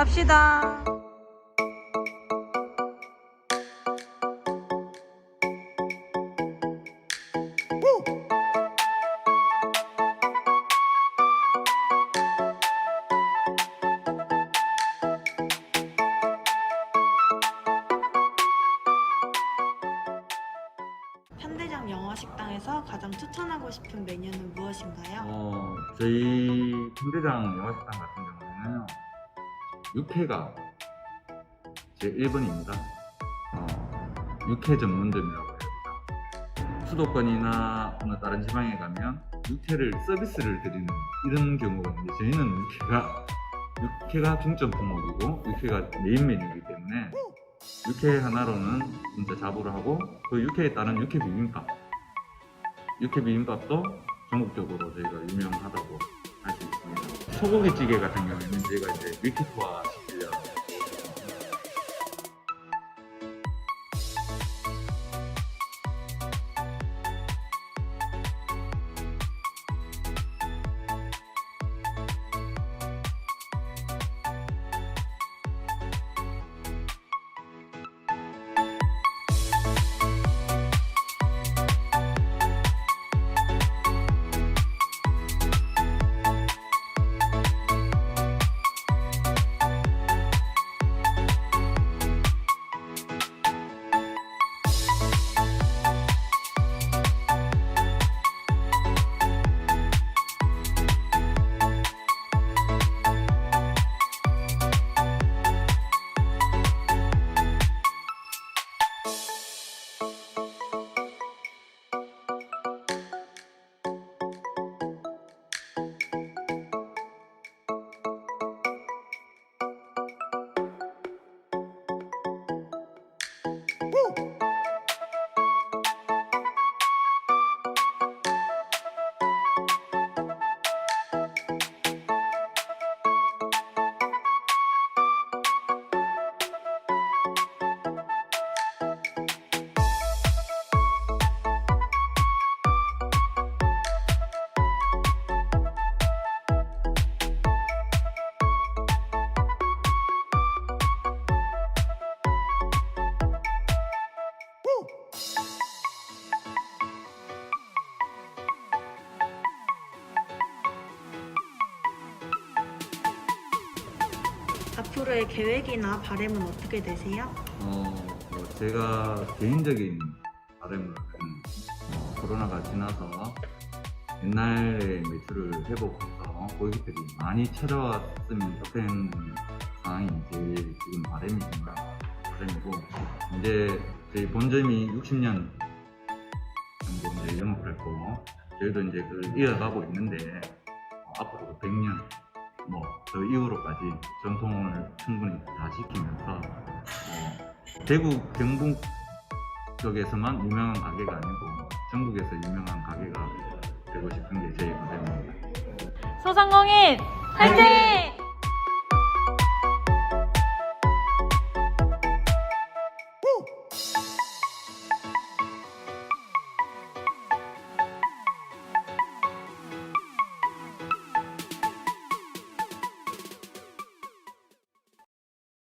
갑시다. 현대점 영어식당에서 가장 추천하고 싶은 메뉴는 무엇인가요? 어, 저희 편대장 영화식당 같은 경우에는요, 육회가 제 1번입니다. 어, 육회 전문점이라고 해야 되나. 수도권이나 어느 다른 지방에 가면 육회를 서비스를 드리는 이런 경우가 있는데 저희는 육회가 육회가 중점 품목이고 육회가 메인 메뉴이기 때문에 육회 하나로는 진짜 자부를 하고 그 육회에 따른 육회 비빔밥 육회 비빔밥도 전국적으로 저희가 유명하다고 할 수 있습니다. 소고기 찌개 같은 경우에는 저희가 이제 밀키트화 앞으로의 계획이나 바램은 어떻게 되세요? 어, 뭐 제가 개인적인 바람으로는 어, 코로나가 지나서 옛날의 매출을 회복해서 고객들이 많이 찾아왔으면 좋겠는 상황이 제일 지금 바람이지만 바람이고 이제 저희 본점이 60년 정도 이제 영업을 했고 저희도 이제 그걸 이어가고 있는데 어, 앞으로 100년 뭐그 이후로까지 전통을 충분히 다 지키면서 어, 대구 경북 쪽에서만 유명한 가게가 아니고 전국에서 유명한 가게가 되고 싶은 게제 바람입니다. 소상공인 화이팅!